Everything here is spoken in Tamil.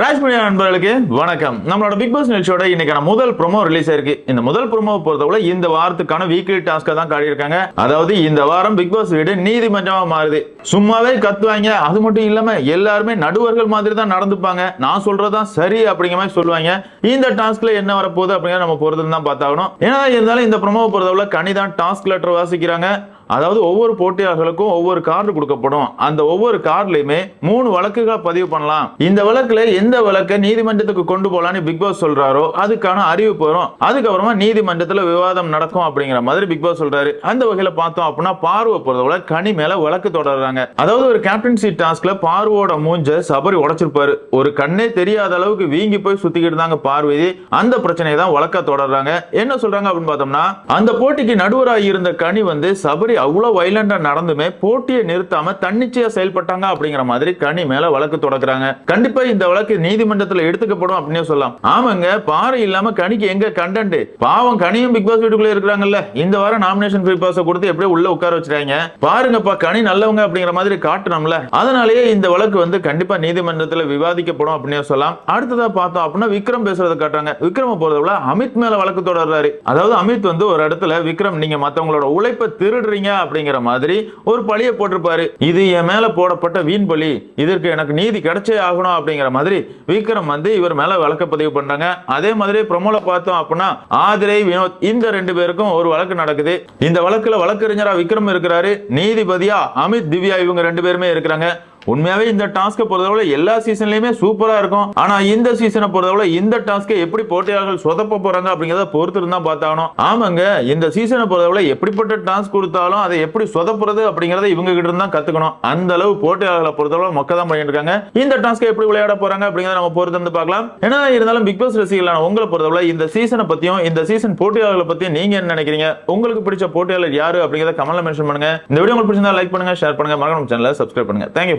ராஜ்மணி நண்பர்களுக்கு வணக்கம். நம்மளோட பிக் பாஸ் நிகழ்ச்சியோட இன்னைக்கான முதல் ப்ரோமோ ரிலீஸ் ஆயிருக்கு இந்த முதல் ப்ரோமோ பொறுத்தவரை இந்த வாரத்துக்கான வீக்லி டாஸ்க்கை தான் காட்டியிருக்காங்க. அதாவது இந்த வாரம் பிக் பாஸ் வீடு நீதிமன்றமா மாறுது. சும்மாவே கத்துவாங்க அது மட்டும் இல்லாம எல்லாருமே நடுவர்கள் மாதிரி தான் நடந்துப்பாங்க. நான் சொல்றதுதான் சரி அப்படிங்கிற மாதிரி சொல்லுவாங்க. இந்த டாஸ்க்ல என்ன வரப்போகுது அப்படிங்கிற நம்ம பொறுத்து தான் பார்த்தாகணும். ஏன்னா இருந்தாலும் இந்த ப்ரோமோ பொறுத்தவரை கனிதான் டாஸ்க் லெட்டர் வாசிக்கிறாங்க. அதாவது ஒவ்வொரு போட்டியாளர்களுக்கும் ஒவ்வொரு கார்டு கொடுக்கப்படும். அந்த ஒவ்வொரு கார்டுலயுமே மூணு வழக்குகளை பதிவு பண்ணலாம். இந்த வழக்குல எந்த வழக்கை நீதிமன்றத்துக்கு கொண்டு போகலான்னு பிக் பாஸ் சொல்றாரோ அதுக்கான அறிவிப்பு வரும். அதுக்கப்புறமா நீதிமன்றத்துல விவாதம் நடக்கும் அப்படிங்கிற மாதிரி பிக் பாஸ் சொல்றாரு. அந்த வகையில பார்த்தோம் அப்படின்னா பார்வை போறதோட கனி மேல வழக்கு தொடர்றாங்க. அதாவது ஒரு கேப்டன்சி டாஸ்க்ல பார்வோட மூஞ்ச சபரி உடைச்சிருப்பாரு. ஒரு கண்ணே தெரியாத அளவுக்கு வீங்கி போய் சுத்திக்கிட்டு இருந்தாங்க பார்வதி. அந்த பிரச்சனையை தான் வழக்க தொடர்றாங்க. என்ன சொல்றாங்க அப்படின்னு பார்த்தோம்னா அந்த போட்டிக்கு நடுவராக இருந்த கனி வந்து சபரி அவ்வளோ வைலண்டா நடந்துமே போட்டியை நிறுத்தாம தன்னிச்சையா செயல்பட்டாங்க அப்படிங்கிற மாதிரி கனி மேல வழக்கு தொடக்குறாங்க. கண்டிப்பா இந்த வழக்கு நீதிமன்றத்துல எடுத்துக்கப்படும் அப்படின்னு சொல்லலாம். ஆமாங்க பாறை இல்லாம கனிக்கு எங்க கண்டென்ட் பாவம் கனியும் பிக் பாஸ் வீட்டுக்குள்ள இருக்கிறாங்கல்ல. இந்த வாரம் நாமினேஷன் பிக் பாஸ் கொடுத்து எப்படியே உள்ள உட்கார வச்சிருக்காங்க பாருங்கப்பா கனி நல்லவங்க அப்படிங்கிற மாதிரி காட்டணும்ல அதனாலேயே இந்த வழக்கு வந்து கண்டிப்பா நீதிமன்றத்துல விவாதிக்கப்படும் அப்படின்னு சொல்லலாம். அடுத்ததா பார்த்தோம் அப்படின்னா விக்ரம் பேசுறதை காட்டுறாங்க. விக்ரம போறதுல அமித் மேல வழக்கு தொடர்றாரு. அதாவது அமித் வந்து ஒரு இடத்துல விக்ரம் நீங்க மத்தவங்களோட உழைப்பை திருடுறீங்க அப்படிங்கிற மாதிரி ஒரு பழிய போட்டிருப்பாரு. இது என் மேல போடப்பட்ட வீண் பழி. இதற்கு எனக்கு நீதி கிடைச்சே ஆகணும் அப்படிங்கிற மாதிரி விக்ரம் வந்து இவர் மேல வழக்கு பதிவு பண்றாங்க. அதே மாதிரி பிரமோல பார்த்தோம் அப்படின்னா ஆதிரை வினோத் இந்த ரெண்டு பேருக்கும் ஒரு வழக்கு நடக்குது. இந்த வழக்குல வழக்கறிஞரா விக்ரம் இருக்கிறாரு. நீதிபதியா அமித் திவ்யா இவங்க ரெண்டு பேருமே இருக்கிறாங்க. உண்மையாவே இந்த டாஸ்க்கை பொறுத்தவரை எல்லா சீசன்லயுமே சூப்பரா இருக்கும். ஆனா இந்த சீசனை பொறுத்தவரை இந்த டாஸ்க்கை எப்படி போட்டியாளர்கள் சொதப்ப போறாங்க அப்படிங்கறத பொறுத்து இருந்தா பார்த்தாகணும். ஆமாங்க இந்த சீசனை பொறுத்தவரை எப்படிப்பட்ட டாஸ்க் கொடுத்தாலும் அதை எப்படி சொதப்புறது அப்படிங்கறத இவங்க கிட்ட இருந்தா கத்துக்கணும். அந்த அளவு போட்டியாளர்களை பொறுத்தவரை மொக்க தான் பண்ணிட்டு இருக்காங்க. இந்த டாஸ்க்கை எப்படி விளையாட போறாங்க அப்படிங்கறத நம்ம பொறுத்து வந்து பார்க்கலாம். ஏன்னா இருந்தாலும் பிக் பாஸ் ரசிகர்களான உங்களை பொறுத்தவரை இந்த சீசனை பத்தியும் இந்த சீசன் போட்டியாளர்களை பத்தியும் நீங்க என்ன நினைக்கிறீங்க? உங்களுக்கு பிடிச்ச போட்டியாளர் யாரு அப்படிங்கறத கமெண்ட்ல மென்ஷன் பண்ணுங்க. இந்த வீடியோ உங்களுக்கு பிடிச்சிருந்தா லைக் பண்ணுங்க ஷேர் பண்ணுங்க. மறக்காம சேனலை சப்ஸ்கிரைப் பண்ணுங்க. தேங்க்யூ